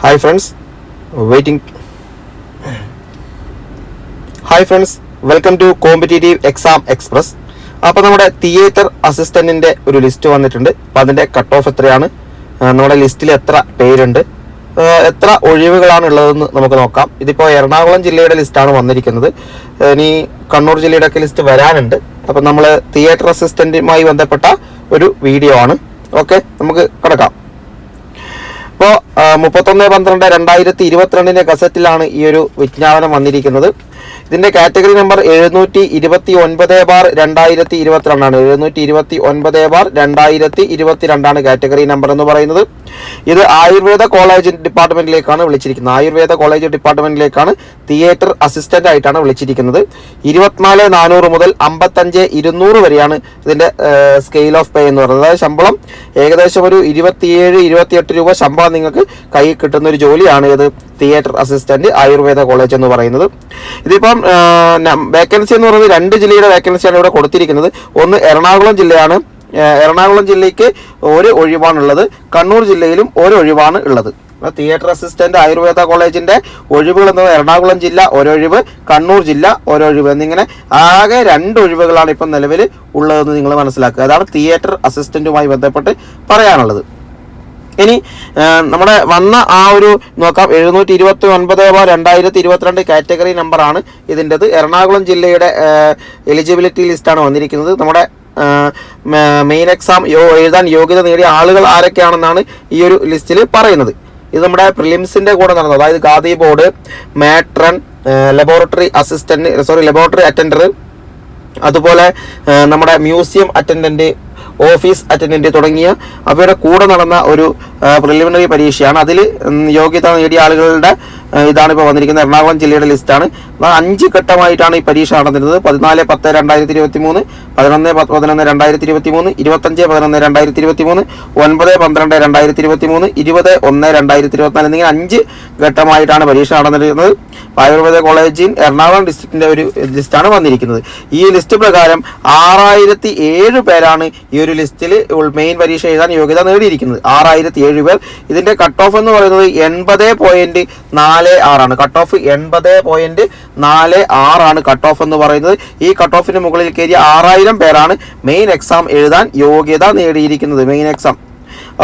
Hi friends waiting hi friends welcome to competitive exam express അപ്പോൾ നമ്മുടെ theatre അസിസ്റ്റന്റിന്റെ ഒരു list വന്നിട്ടുണ്ട്. അപ്പോൾ അതിന്റെ കട്ട് ഓഫ് എത്രയാണ് നമ്മുടെ ലിസ്റ്റിൽ എത്ര പേരുണ്ട്? എത്ര ഒഴിവുകളാണ് ഉള്ളതെന്ന് നമുക്ക് നോക്കാം. ഇതിപ്പോൾ എറണാകുളം ജില്ലയുടെ ലിസ്റ്റാണ് വന്നിരിക്കുന്നത്. ഇനി കണ്ണൂർ ജില്ലയുടെ ഒക്കെ ലിസ്റ്റ് വരാനുണ്ട്. അപ്പം നമ്മൾ തിയേറ്റർ അസിസ്റ്റന്റുമായി ബന്ധപ്പെട്ട ഒരു വീഡിയോ ആണ്. ഓക്കെ നമുക്ക് കിടക്കാം. ഇപ്പോൾ മുപ്പത്തൊന്ന് പന്ത്രണ്ട് രണ്ടായിരത്തി ഇരുപത്തിരണ്ടിന്റെ ഗസറ്റിലാണ് ഈ ഒരു വിജ്ഞാപനം വന്നിരിക്കുന്നത്. ഇതിന്റെ കാറ്റഗറി നമ്പർ എഴുന്നൂറ്റി ഇരുപത്തി ഒൻപത് ബാർ രണ്ടായിരത്തി ഇരുപത്തിരണ്ടാണ് എഴുന്നൂറ്റി ഇരുപത്തി ഒൻപത് ബാർ രണ്ടായിരത്തി ഇരുപത്തിരണ്ടാണ് കാറ്റഗറി നമ്പർ എന്ന് പറയുന്നത്. ഇത് ആയുർവേദ കോളേജ് ഡിപ്പാർട്ട്മെന്റിലേക്കാണ് വിളിച്ചിരിക്കുന്നത്. ആയുർവേദ കോളേജ് ഡിപ്പാർട്ട്മെന്റിലേക്കാണ് തിയേറ്റർ അസിസ്റ്റന്റ് ആയിട്ടാണ് വിളിച്ചിരിക്കുന്നത്. ഇരുപത്തിനാല് നാനൂറ് മുതൽ അമ്പത്തഞ്ച് ഇരുന്നൂറ് വരെയാണ് ഇതിന്റെ സ്കെയിൽ ഓഫ് പേ എന്ന് പറയുന്നത്. അതായത് ശമ്പളം ഏകദേശം ഒരു ഇരുപത്തിയേഴ് ഇരുപത്തിയെട്ട് രൂപ ശമ്പളം നിങ്ങൾക്ക് കൈ കിട്ടുന്ന ഒരു ജോലിയാണ് ഇത് തിയേറ്റർ അസിസ്റ്റന്റ് ആയുർവേദ കോളേജ് എന്ന് പറയുന്നത്. ഇതിപ്പം വേക്കൻസി എന്ന് പറയുന്നത് രണ്ട് ജില്ലയുടെ വേക്കൻസിയാണ് ഇവിടെ കൊടുത്തിരിക്കുന്നത്. ഒന്ന് എറണാകുളം ജില്ലയാണ്. എറണാകുളം ജില്ലയ്ക്ക് ഒരു ഒഴിവാണുള്ളത്. കണ്ണൂർ ജില്ലയിലും ഒരു ഒഴിവാണ് ഉള്ളത്. തിയേറ്റർ അസിസ്റ്റന്റ് ആയുർവേദ കോളേജിന്റെ ഒഴിവുകൾ എന്ന് പറയുന്നത് എറണാകുളം ജില്ല ഒരൊഴിവ് കണ്ണൂർ ജില്ല ഒരൊഴിവ് എന്നിങ്ങനെ ആകെ രണ്ട് ഒഴിവുകളാണ് ഇപ്പം നിലവിൽ ഉള്ളതെന്ന് നിങ്ങൾ മനസ്സിലാക്കുക. അതാണ് തിയേറ്റർ അസിസ്റ്റന്റുമായി ബന്ധപ്പെട്ട് പറയാനുള്ളത്. ഇനി നമ്മുടെ വന്ന ആ ഒരു നോക്കാം എഴുന്നൂറ്റി ഇരുപത്തി ഒൻപത് രണ്ടായിരത്തി ഇരുപത്തിരണ്ട് കാറ്റഗറി നമ്പറാണ് ഇതിന്റെത്. എറണാകുളം ജില്ലയുടെ എലിജിബിലിറ്റി ലിസ്റ്റാണ് വന്നിരിക്കുന്നത്. നമ്മുടെ മെയിൻ എക്സാം യോ എഴുതാൻ യോഗ്യത നേടിയ ആളുകൾ ആരൊക്കെയാണെന്നാണ് ഈ ഒരു ലിസ്റ്റിൽ പറയുന്നത്. ഇത് നമ്മുടെ പ്രിലിംസിന്റെ കൂടെ നടന്നത്. അതായത് khadi board matron laboratory assistant sorry laboratory attender അതുപോലെ നമ്മുടെ മ്യൂസിയം അറ്റൻഡന്റ് ഓഫീസ് അറ്റൻഡന്റ് തുടങ്ങിയ അവയുടെ കൂടെ നടന്ന ഒരു പ്രിലിമിനറി പരീക്ഷയാണ്. അതിൽ യോഗ്യത നേടിയ ആളുകളുടെ ഇതാണ് ഇപ്പോൾ വന്നിരിക്കുന്നത്. എറണാകുളം ജില്ലയുടെ ലിസ്റ്റാണ് അഞ്ച് ഘട്ടമായിട്ടാണ് ഈ പരീക്ഷ നടന്നിരുന്നത്. പതിനാല് പത്ത് രണ്ടായിരത്തി ഇരുപത്തി മൂന്ന് പതിനൊന്ന് പതിനൊന്ന് രണ്ടായിരത്തി ഇരുപത്തി മൂന്ന് ഇരുപത്തഞ്ച് പതിനൊന്ന് രണ്ടായിരത്തി ഇരുപത്തി മൂന്ന് ഒൻപത് പന്ത്രണ്ട് രണ്ടായിരത്തി ഇരുപത്തി മൂന്ന് ഇരുപത് ഒന്ന് രണ്ടായിരത്തി ഇരുപത്തിനാല് എന്നിങ്ങനെ അഞ്ച് ഘട്ടമായിട്ടാണ് പരീക്ഷ നടന്നിരുന്നത്. ആയുർവേദ കോളേജിൽ എറണാകുളം ഡിസ്ട്രിക്റ്റിന്റെ ഒരു ലിസ്റ്റാണ് വന്നിരിക്കുന്നത്. ഈ ലിസ്റ്റ് പ്രകാരം ആറായിരത്തി ഏഴ് പേരാണ് ഈ ഒരു ലിസ്റ്റിൽ മെയിൻ പരീക്ഷ എഴുതാൻ യോഗ്യത നേടിയിരിക്കുന്നത്. ആറായിരത്തി ഏഴ് പേർ. ഇതിന്റെ കട്ട് ഓഫ് എന്ന് പറയുന്നത് എൺപത് പോയിന്റ് നാല് ആറാണ്. കട്ട് ഓഫ് എൺപത് പോയിന്റ് നാല് ആറാണ് കട്ട് ഓഫ് എന്ന് പറയുന്നത്. ഈ കട്ട് ഓഫിന് മുകളിൽ കയറിയ ആറായിരം പേരാണ് മെയിൻ എക്സാം എഴുതാൻ യോഗ്യത നേടിയിരിക്കുന്നത്. മെയിൻ എക്സാം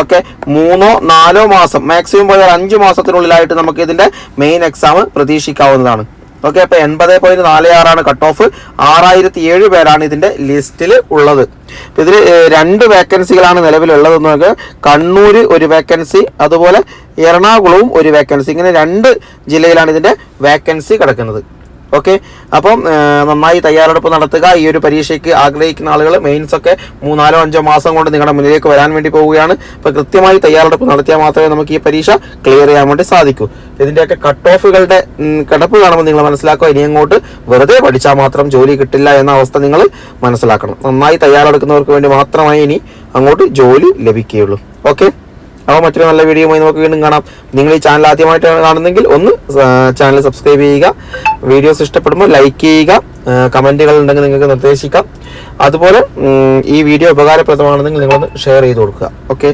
ഓക്കെ മൂന്നോ നാലോ മാസം. മാക്സിമം പോയാൽ അഞ്ച് മാസത്തിനുള്ളിലായിട്ട് നമുക്ക് ഇതിന്റെ മെയിൻ എക്സാം പ്രതീക്ഷിക്കാവുന്നതാണ്. ഓക്കെ അപ്പൊ എൺപത് പോയിന്റ് നാല് ആറാണ് കട്ട് ഓഫ് ആറായിരത്തി ഏഴ് പേരാണ് ഇതിന്റെ ലിസ്റ്റിൽ ഉള്ളത്. ഇതിൽ രണ്ട് വേക്കൻസികളാണ് നിലവിലുള്ളത് നമുക്ക് കണ്ണൂർ ഒരു വേക്കൻസി അതുപോലെ എറണാകുളവും ഒരു വേക്കൻസി ഇങ്ങനെ രണ്ട് ജില്ലയിലാണ് ഇതിന്റെ വേക്കൻസി കിടക്കുന്നത്. ഓക്കെ? അപ്പം നന്നായി തയ്യാറെടുപ്പ് നടത്തുക. ഈ ഒരു പരീക്ഷയ്ക്ക് ആഗ്രഹിക്കുന്ന ആളുകൾ മെയിൻസ് ഒക്കെ മൂന്നാലോ അഞ്ചോ മാസം കൊണ്ട് നിങ്ങളുടെ മുന്നിലേക്ക് വരാൻ വേണ്ടി പോവുകയാണ്. അപ്പോൾ കൃത്യമായി തയ്യാറെടുപ്പ് നടത്തിയാൽ മാത്രമേ നമുക്ക് ഈ പരീക്ഷ ക്ലിയർ ചെയ്യാൻ വേണ്ടി സാധിക്കൂ. ഇതിന്റെയൊക്കെ കട്ട് ഓഫുകളുടെ കിടപ്പ് കാണുമ്പോൾ നിങ്ങൾ മനസ്സിലാക്കുക. ഇനി അങ്ങോട്ട് വെറുതെ പഠിച്ചാൽ മാത്രം ജോലി കിട്ടില്ല എന്ന അവസ്ഥ നിങ്ങൾ മനസ്സിലാക്കണം. നന്നായി തയ്യാറെടുക്കുന്നവർക്ക് വേണ്ടി മാത്രമായി ഇനി അങ്ങോട്ട് ജോലി ലഭിക്കുകയുള്ളൂ. ഓക്കെ? അപ്പോൾ മറ്റൊരു നല്ല വീഡിയോയുമായി നമുക്ക് വീണ്ടും കാണാം. നിങ്ങൾ ഈ ചാനൽ ആദ്യമായിട്ടാണ് കാണുന്നെങ്കിൽ ഒന്ന് ചാനൽ സബ്സ്ക്രൈബ് ചെയ്യുക. വീഡിയോസ് ഇഷ്ടപ്പെടുമ്പോൾ ലൈക്ക് ചെയ്യുക. കമന്റുകൾ ഉണ്ടെങ്കിൽ നിങ്ങൾക്ക് നിർദ്ദേശിക്കാം. അതുപോലെ ഈ വീഡിയോ ഉപകാരപ്രദമാണെന്നെങ്കിൽ നിങ്ങളൊന്ന് ഷെയർ ചെയ്ത് കൊടുക്കുക. ഓക്കെ